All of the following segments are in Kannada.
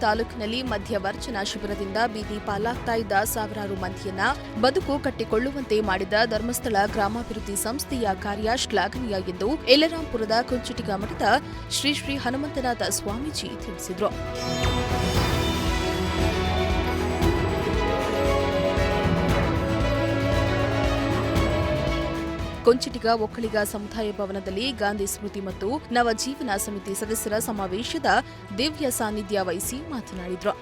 ತಾಲೂಕಿನಲ್ಲಿ ಮಧ್ಯವರ್ಚನ ಶಿಬಿರದಿಂದ ಬೀದಿ ಪಾಲಾಗ್ತಾ ಇದ್ದ ಸಾವಿರಾರು ಮಂದಿಯನ್ನ ಬದುಕು ಕಟ್ಟಿಕೊಳ್ಳುವಂತೆ ಮಾಡಿದ ಧರ್ಮಸ್ಥಳ ಗ್ರಾಮಾಭಿವೃದ್ಧಿ ಸಂಸ್ಥೆಯ ಕಾರ್ಯ ಶ್ಲಾಘನೀಯ ಎಂದು ಯಲ್ಲರಾಂಪುರದ ಕುಂಚಿಟಿಗ ಮಠದ ಶ್ರೀ ಶ್ರೀ ಹನುಮಂತನಾಥ ಸ್ವಾಮೀಜಿ ತಿಳಿಸಿದರು. ಕೊಂಚಿಟಿಗ ಒಕ್ಕಲಿಗ ಸಮುದಾಯ ಭವನದಲ್ಲಿ ಗಾಂಧಿ ಸ್ಮೃತಿ ಮತ್ತು ನವಜೀವನ ಸಮಿತಿ ಸದಸ್ಯರ ಸಮಾವೇಶದ ದಿವ್ಯ ಸಾನ್ನಿಧ್ಯ ವಹಿಸಿ ಮಾತನಾಡಿದರು.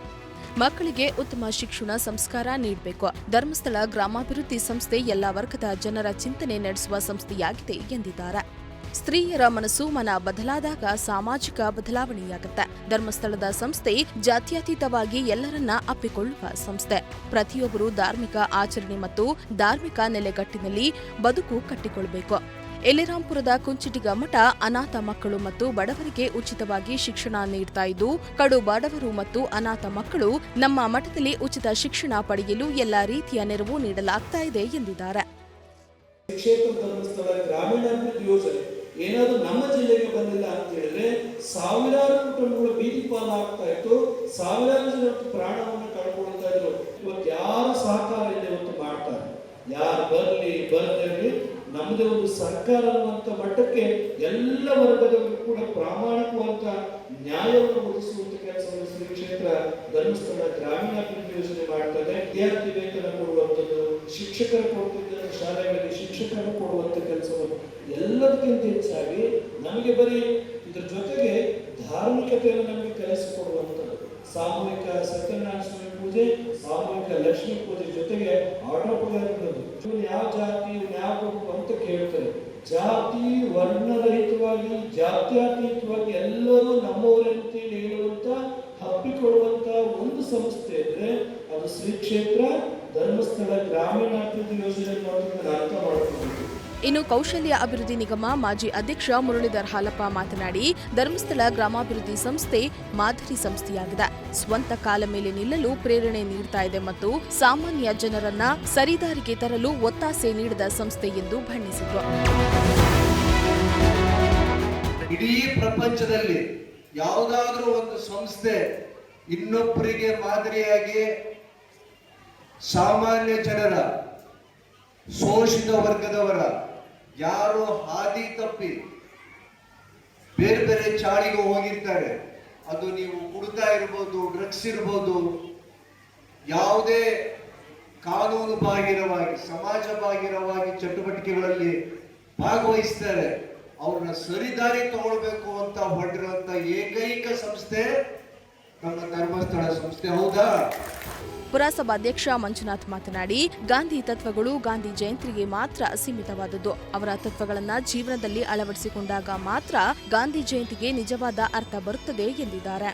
ಮಕ್ಕಳಿಗೆ ಉತ್ತಮ ಶಿಕ್ಷಣ ಸಂಸ್ಕಾರ ನೀಡಬೇಕು. ಧರ್ಮಸ್ಥಳ ಗ್ರಾಮಾಭಿವೃದ್ಧಿ ಸಂಸ್ಥೆ ಎಲ್ಲ ವರ್ಗದ ಜನರ ಚಿಂತನೆ ನಡೆಸುವ ಸಂಸ್ಥೆಯಾಗಿದೆ ಎಂದಿದ್ದಾರೆ. ಸ್ತ್ರೀಯರ ಮನಸ್ಸು ಮನ ಬದಲಾದಾಗ ಸಾಮಾಜಿಕ ಬದಲಾವಣೆಯಾಗುತ್ತೆ. ಧರ್ಮಸ್ಥಳದ ಸಂಸ್ಥೆ ಜಾತ್ಯತೀತವಾಗಿ ಎಲ್ಲರನ್ನ ಅಪ್ಪಿಕೊಳ್ಳುವ ಸಂಸ್ಥೆ. ಪ್ರತಿಯೊಬ್ಬರು ಧಾರ್ಮಿಕ ಆಚರಣೆ ಮತ್ತು ಧಾರ್ಮಿಕ ನೆಲೆಗಟ್ಟಿನಲ್ಲಿ ಬದುಕು ಕಟ್ಟಿಕೊಳ್ಳಬೇಕು ಎಲೆರಾಂಪುರದ ಕುಂಚಿಟಿಗ ಮಠ ಅನಾಥ ಮಕ್ಕಳು ಮತ್ತು ಬಡವರಿಗೆ ಉಚಿತವಾಗಿ ಶಿಕ್ಷಣ ನೀಡ್ತಾ ಇದ್ದು, ಕಡು ಬಡವರು ಮತ್ತು ಅನಾಥ ಮಕ್ಕಳು ನಮ್ಮ ಮಠದಲ್ಲಿ ಉಚಿತ ಶಿಕ್ಷಣ ಪಡೆಯಲು ಎಲ್ಲ ರೀತಿಯ ನೆರವು ನೀಡಲಾಗ್ತಾ ಇದೆ ಎಂದಿದ್ದಾರೆ. ಏನಾದರೂ ನಮ್ಮ ಜಿಲ್ಲೆಗೆ ಬಂದಿಲ್ಲ ಅಂತ ಹೇಳಿದ್ರೆ ಸಾವಿರಾರು ಕುಟುಂಬಗಳು ಬೀದಿ ಪಾಲಾಗ್ತಾ ಇತ್ತು. ಸಾವಿರಾರು ಜನ ಪ್ರಾಣವನ್ನು ಕಳ್ಕೊಳ್ತಾ ಇದ್ರು. ಇವತ್ತು ಯಾರು ಸಹಕಾರ ಇಲ್ಲ ಇವತ್ತು ಮಾಡ್ತಾರೆ? ಯಾರು ಬರಲಿ ಬರದಿರಲಿ ನಮ್ಮದೇ ಒಂದು ಸರ್ಕಾರ ಅನ್ನುವಂಥ ಮಟ್ಟಕ್ಕೆ ಎಲ್ಲ ವರ್ಗದವರು ಕೂಡ ಪ್ರಾಮಾಣಿಕವಂತ ನ್ಯಾಯವನ್ನು ಒದಗಿಸುವಂತ ಕೆಲಸವನ್ನು ಶ್ರೀ ಕ್ಷೇತ್ರ ಧರ್ಮಸ್ಥಳ ಗ್ರಾಮೀಣಾಭಿವೃದ್ಧಿ ಯೋಜನೆ ಮಾಡ್ತದೆ ವಿದ್ಯಾರ್ಥಿ ವೇತನ ಕೊಡುವಂಥದ್ದು ಶಿಕ್ಷಕರ ಕೊಡ್ತಿದ್ದ ಶಾಲೆಗಳಲ್ಲಿ ಶಿಕ್ಷಕರು ಕೊಡುವಂತ ಕೆಲಸವನ್ನು ಎಲ್ಲದಕ್ಕಿಂತ ಹೆಚ್ಚಾಗಿ ನಮಗೆ ಬರೀ ಇದ್ರ ಜೊತೆಗೆ ಧಾರ್ಮಿಕತೆಯನ್ನು ನಮಗೆ ಕಲಿಸಿಕೊಡುವಂಥದ್ದು. ಸಾಮೂಹಿಕ ಸತ್ಯನಾರಾಯಣ ಪೂಜೆ, ಸಾಮೂಹಿಕ ಲಕ್ಷ್ಮಿ ಪೂಜೆ ಜೊತೆಗೆ ಆಟೋಪಗಾರಗಳು ಇವನು ಯಾವ ಜಾತಿ ಯಾವ ಗುಂಪು ಅಂತ ಕೇಳ್ತಾರೆ. ಜಾತಿ ವರ್ಣರಹಿತವಾಗಿ ಜಾತ್ಯಾತೀತವಾಗಿ ಎಲ್ಲರೂ ನಮ್ಮವರಂತೇಳಿ ಹೇಳುವಂತ, ಹಬ್ಬಿಕೊಳ್ಳುವಂತ ಒಂದು ಸಂಸ್ಥೆ ಅಂದ್ರೆ ಅದು ಶ್ರೀ ಕ್ಷೇತ್ರ ಧರ್ಮಸ್ಥಳ ಗ್ರಾಮೀಣಾಭಿವೃದ್ಧಿ ಯೋಜನೆ ಅರ್ಥ ಇನ್ನು ಕೌಶಲ್ಯ ಅಭಿವೃದ್ಧಿ ನಿಗಮ ಮಾಜಿ ಅಧ್ಯಕ್ಷ ಮುರಳೀಧರ್ ಹಾಲಪ್ಪ ಮಾತನಾಡಿ ಧರ್ಮಸ್ಥಳ ಗ್ರಾಮಾಭಿವೃದ್ಧಿ ಸಂಸ್ಥೆ ಮಾದರಿ ಸಂಸ್ಥೆಯಾಗಿದೆ. ಸ್ವಂತ ಕಾಲ ಮೇಲೆ ನಿಲ್ಲಲು ಪ್ರೇರಣೆ ನೀಡ್ತಾ ಇದೆ ಮತ್ತು ಸಾಮಾನ್ಯ ಜನರನ್ನ ಸರಿದಾರಿಗೆ ತರಲು ಒತ್ತಾಸೆ ನೀಡಿದ ಸಂಸ್ಥೆ ಎಂದು ಬಣ್ಣಿಸಿದರು. ಇಡೀ ಪ್ರಪಂಚದಲ್ಲಿ ಯಾವುದಾದ್ರೂ ಒಂದು ಸಂಸ್ಥೆ ಇನ್ನೊಬ್ಬರಿಗೆ ಮಾದರಿಯಾಗಿ ಸಾಮಾನ್ಯ ಜನರ, ಶೋಷಿತ ವರ್ಗದವರ, ಯಾರು ಹಾದಿ ತಪ್ಪಿ ಬೇರೆ ಬೇರೆ ಚಾಳಿಗೆ ಹೋಗಿರ್ತಾರೆ. ಅದು ನೀವು ಕುಡ್ತಾ ಇರ್ಬೋದು ಡ್ರಗ್ಸ್ ಇರ್ಬೋದು, ಯಾವುದೇ ಕಾನೂನು ಬಾಹಿರವಾಗಿ, ಸಮಾಜ ಬಾಹಿರವಾಗಿ ಚಟುವಟಿಕೆಗಳಲ್ಲಿ ಭಾಗವಹಿಸ್ತಾರೆ. ಅವ್ರನ್ನ ಸರಿದಾರಿ ತಗೊಳ್ಬೇಕು ಅಂತ ಹೊರಟಿರುವಂತ ಏಕೈಕ ಸಂಸ್ಥೆ ನಮ್ಮ ಧರ್ಮಸ್ಥಳ ಸಂಸ್ಥೆ ಹೌದಾ? ಪುರಸಭಾಧ್ಯಕ್ಷ ಮಂಜುನಾಥ್ ಮಾತನಾಡಿ ಗಾಂಧಿ ತತ್ವಗಳು ಗಾಂಧಿ ಜಯಂತಿಗೆ ಮಾತ್ರ ಸೀಮಿತವಾದದ್ದು. ಅವರ ತತ್ವಗಳನ್ನು ಜೀವನದಲ್ಲಿ ಅಳವಡಿಸಿಕೊಂಡಾಗ ಮಾತ್ರ ಗಾಂಧಿ ಜಯಂತಿಗೆ ನಿಜವಾದ ಅರ್ಥ ಬರುತ್ತದೆ ಎಂದಿದ್ದಾರೆ.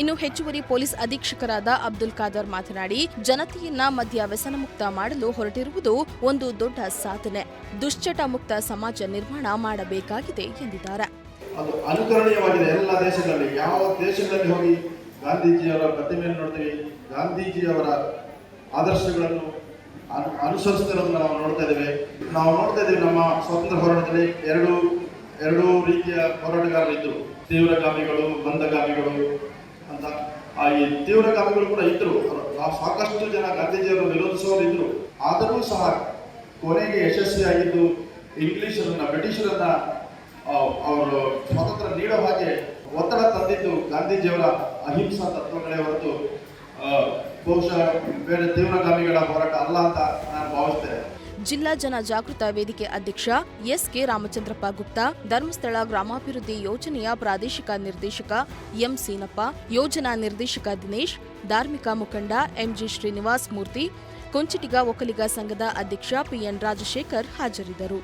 ಇನ್ನು ಹೆಚ್ಚುವರಿ ಪೊಲೀಸ್ ಅಧೀಕ್ಷಕರಾದ ಅಬ್ದುಲ್ ಖಾದರ್ ಮಾತನಾಡಿ ಜನತೆಯನ್ನ ಮದ್ಯ ವ್ಯಸನ ಮುಕ್ತ ಮಾಡಲು ಹೊರಟಿರುವುದು ಒಂದು ದೊಡ್ಡ ಸಾಧನೆ. ದುಶ್ಚಟ ಮುಕ್ತ ಸಮಾಜ ನಿರ್ಮಾಣ ಮಾಡಬೇಕಾಗಿದೆ ಎಂದಿದ್ದಾರೆ. ಗಾಂಧೀಜಿಯವರ ಪ್ರತಿಮೆಯನ್ನು ನೋಡ್ತೀವಿ. ಗಾಂಧೀಜಿಯವರ ಆದರ್ಶಗಳನ್ನು ಅನು ಅನುಸರಿಸ್ತಿರೋದನ್ನ ನಾವು ನೋಡ್ತಾ ಇದ್ದೇವೆ. ನಾವು ನೋಡ್ತಾ ಇದ್ದೀವಿ ನಮ್ಮ ಸ್ವಾತಂತ್ರ್ಯ ಹೋರಾಟದಲ್ಲಿ ಎರಡು ಎರಡು ರೀತಿಯ ಹೋರಾಟಗಾರರು ಇದ್ದರು ತೀವ್ರಗಾಮಿಗಳು, ಮಂದಗಾಮಿಗಳು ಅಂತ. ಆ ಈ ತೀವ್ರಗಾಮಿಗಳು ಕೂಡ ಇದ್ದರು ಸಾಕಷ್ಟು ಜನ ಗಾಂಧೀಜಿಯವರು ವಿರೋಧಿಸೋರು ಇದ್ದರು ಆದರೂ ಸಹ ಕೊನೆಗೆ ಯಶಸ್ವಿಯಾಗಿದ್ದು ಇಂಗ್ಲಿಷರನ್ನ, ಬ್ರಿಟಿಷರನ್ನು ಅವರು ಸ್ವಾತಂತ್ರ್ಯ ನೀಡೋ ಹಾಗೆ ಒತ್ತಡ ತಂದಿದ್ದು ಗಾಂಧೀಜಿಯವರ ಅಹಿಂಸಾ ತತ್ವಗಳೇ ಹೊರತು ಬಹುಶಃ ಬೇರೆ ತೀವ್ರಗಾಮಿಗಳ ಹೋರಾಟ ಅಲ್ಲ ಅಂತ ನಾನು ಭಾವಿಸ್ತೇನೆ. ಜಿಲ್ಲಾ ಜನ ಜಾಗೃತ ವೇದಿಕೆ ಅಧ್ಯಕ್ಷ ಎಸ್ ಕೆ ರಾಮಚಂದ್ರಪ್ಪ ಗುಪ್ತಾ, ಧರ್ಮಸ್ಥಳ ಗ್ರಾಮಾಭಿವೃದ್ಧಿ ಯೋಜನೆಯ ಪ್ರಾದೇಶಿಕ ನಿರ್ದೇಶಕ ಎಂ ಸೀನಪ್ಪ, ಯೋಜನಾ ನಿರ್ದೇಶಕ ದಿನೇಶ್, ಧಾರ್ಮಿಕ ಮುಖಂಡ ಎಂಜಿ ಶ್ರೀನಿವಾಸ್ ಮೂರ್ತಿ, ಕೊಂಚಿಟಿಗ ಒಕ್ಕಲಿಗ ಸಂಘದ ಅಧ್ಯಕ್ಷ ಪಿಎನ್ ರಾಜಶೇಖರ್ ಹಾಜರಿದ್ದರು.